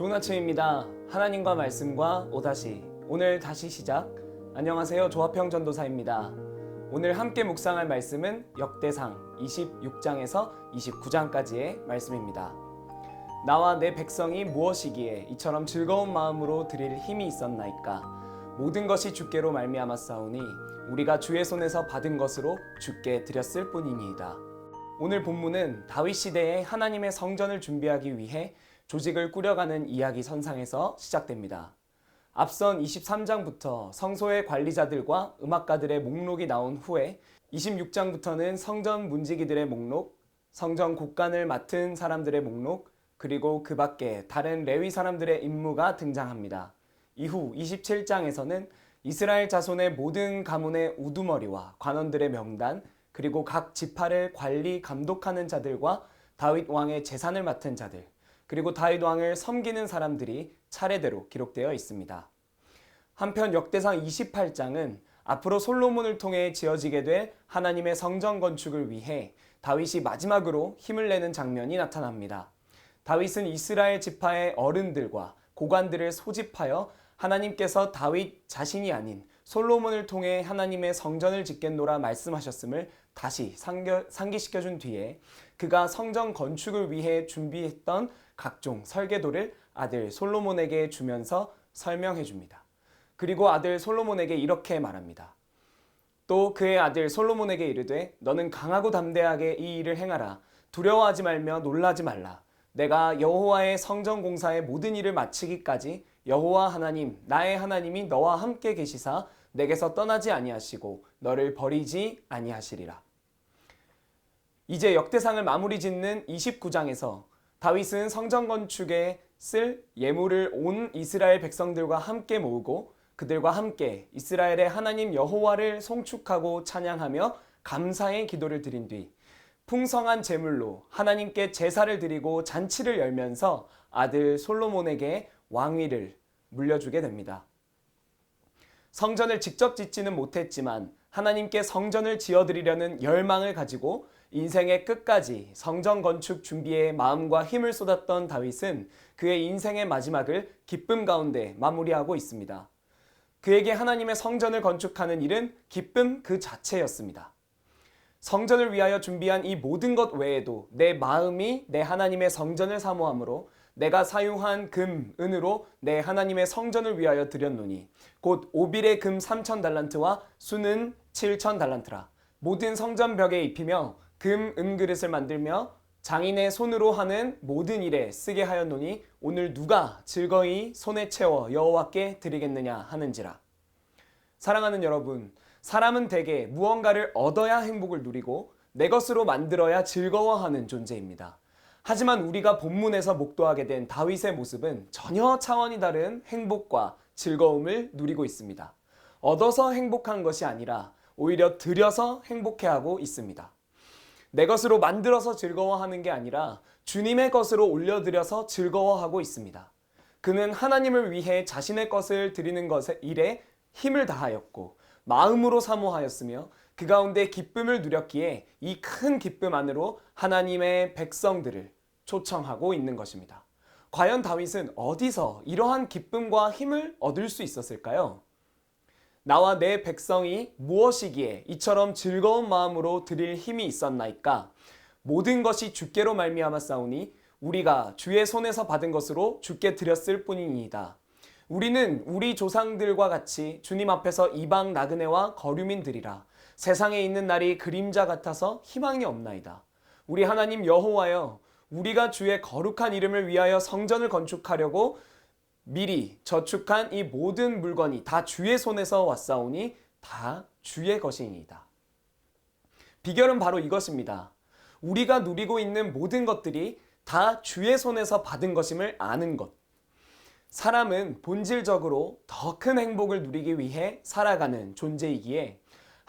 좋은 아침입니다. 하나님과 말씀과 오다시 오늘 다시 시작. 안녕하세요. 조화평 전도사입니다. 오늘 함께 묵상할 말씀은 역대상 26장에서 29장까지의 말씀입니다. 나와 내 백성이 무엇이기에 이처럼 즐거운 마음으로 드릴 힘이 있었나이까 모든 것이 주께로 말미암았사오니 우리가 주의 손에서 받은 것으로 주께 드렸을 뿐이니이다. 오늘 본문은 다윗 시대에 하나님의 성전을 준비하기 위해 조직을 꾸려가는 이야기 선상에서 시작됩니다. 앞선 23장부터 성소의 관리자들과 음악가들의 목록이 나온 후에 26장부터는 성전 문지기들의 목록, 성전 곡간을 맡은 사람들의 목록, 그리고 그 밖에 다른 레위 사람들의 임무가 등장합니다. 이후 27장에서는 이스라엘 자손의 모든 가문의 우두머리와 관원들의 명단, 그리고 각 지파를 관리 감독하는 자들과 다윗 왕의 재산을 맡은 자들, 그리고 다윗 왕을 섬기는 사람들이 차례대로 기록되어 있습니다. 한편 역대상 28장은 앞으로 솔로몬을 통해 지어지게 될 하나님의 성전 건축을 위해 다윗이 마지막으로 힘을 내는 장면이 나타납니다. 다윗은 이스라엘 지파의 어른들과 고관들을 소집하여 하나님께서 다윗 자신이 아닌 솔로몬을 통해 하나님의 성전을 짓겠노라 말씀하셨음을 다시 상겨, 상기시켜 준 뒤에 그가 성전 건축을 위해 준비했던 각종 설계도를 아들 솔로몬에게 주면서 설명해 줍니다. 그리고 아들 솔로몬에게 이렇게 말합니다. 또 그의 아들 솔로몬에게 이르되 너는 강하고 담대하게 이 일을 행하라 두려워하지 말며 놀라지 말라 내가 여호와의 성전 공사의 모든 일을 마치기까지 여호와 하나님 나의 하나님이 너와 함께 계시사 내게서 떠나지 아니하시고 너를 버리지 아니하시리라. 이제 역대상을 마무리 짓는 29장에서 다윗은 성전 건축에 쓸 예물을 온 이스라엘 백성들과 함께 모으고 그들과 함께 이스라엘의 하나님 여호와를 송축하고 찬양하며 감사의 기도를 드린 뒤 풍성한 제물로 하나님께 제사를 드리고 잔치를 열면서 아들 솔로몬에게 왕위를 물려주게 됩니다. 성전을 직접 짓지는 못했지만 하나님께 성전을 지어드리려는 열망을 가지고 인생의 끝까지 성전 건축 준비에 마음과 힘을 쏟았던 다윗은 그의 인생의 마지막을 기쁨 가운데 마무리하고 있습니다. 그에게 하나님의 성전을 건축하는 일은 기쁨 그 자체였습니다. 성전을 위하여 준비한 이 모든 것 외에도 내 마음이 내 하나님의 성전을 사모하므로 내가 사유한 금, 은으로 내 하나님의 성전을 위하여 드렸노니 곧 오빌의 금 3천 달란트와 수는 7천 달란트라 모든 성전 벽에 입히며 금, 은 그릇을 만들며 장인의 손으로 하는 모든 일에 쓰게 하였노니 오늘 누가 즐거이 손에 채워 여호와께 드리겠느냐 하는지라 사랑하는 여러분 사람은 대개 무언가를 얻어야 행복을 누리고 내 것으로 만들어야 즐거워하는 존재입니다. 하지만 우리가 본문에서 목도하게 된 다윗의 모습은 전혀 차원이 다른 행복과 즐거움을 누리고 있습니다. 얻어서 행복한 것이 아니라 오히려 들여서 행복해하고 있습니다. 내 것으로 만들어서 즐거워하는 게 아니라 주님의 것으로 올려드려서 즐거워하고 있습니다. 그는 하나님을 위해 자신의 것을 드리는 것에 일에 힘을 다하였고 마음으로 사모하였으며 그 가운데 기쁨을 누렸기에 이 큰 기쁨 안으로 하나님의 백성들을 초청하고 있는 것입니다. 과연 다윗은 어디서 이러한 기쁨과 힘을 얻을 수 있었을까요? 나와 내 백성이 무엇이기에 이처럼 즐거운 마음으로 드릴 힘이 있었나이까? 모든 것이 주께로 말미암았사오니 우리가 주의 손에서 받은 것으로 주께 드렸을 뿐이니이다. 우리는 우리 조상들과 같이 주님 앞에서 이방 나그네와 거류민들이라 세상에 있는 날이 그림자 같아서 희망이 없나이다. 우리 하나님 여호와여 우리가 주의 거룩한 이름을 위하여 성전을 건축하려고 미리 저축한 이 모든 물건이 다 주의 손에서 왔사오니 다 주의 것이니이다. 비결은 바로 이것입니다. 우리가 누리고 있는 모든 것들이 다 주의 손에서 받은 것임을 아는 것. 사람은 본질적으로 더 큰 행복을 누리기 위해 살아가는 존재이기에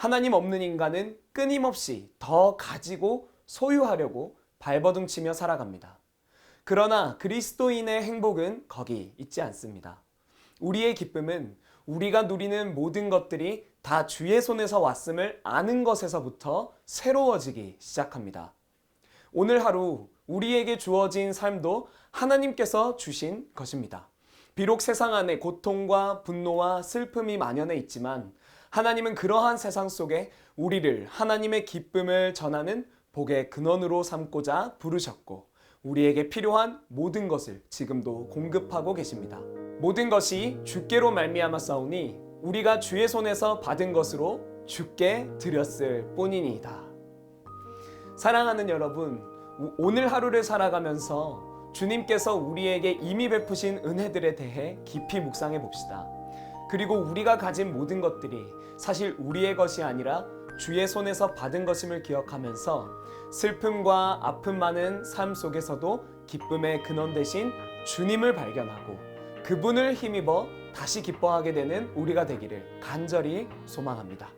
하나님 없는 인간은 끊임없이 더 가지고 소유하려고 발버둥 치며 살아갑니다. 그러나 그리스도인의 행복은 거기 있지 않습니다. 우리의 기쁨은 우리가 누리는 모든 것들이 다 주의 손에서 왔음을 아는 것에서부터 새로워지기 시작합니다. 오늘 하루 우리에게 주어진 삶도 하나님께서 주신 것입니다. 비록 세상 안에 고통과 분노와 슬픔이 만연해 있지만 하나님은 그러한 세상 속에 우리를 하나님의 기쁨을 전하는 복의 근원으로 삼고자 부르셨고 우리에게 필요한 모든 것을 지금도 공급하고 계십니다. 모든 것이 주께로 말미암아 싸우니 우리가 주의 손에서 받은 것으로 주께 드렸을 뿐이니이다. 사랑하는 여러분, 우- 오늘 하루를 살아가면서 주님께서 우리에게 이미 베푸신 은혜들에 대해 깊이 묵상해 봅시다. 그리고 우리가 가진 모든 것들이 사실 우리의 것이 아니라 주의 손에서 받은 것임을 기억하면서 슬픔과 아픔 많은 삶 속에서도 기쁨의 근원 대신 주님을 발견하고 그분을 힘입어 다시 기뻐하게 되는 우리가 되기를 간절히 소망합니다.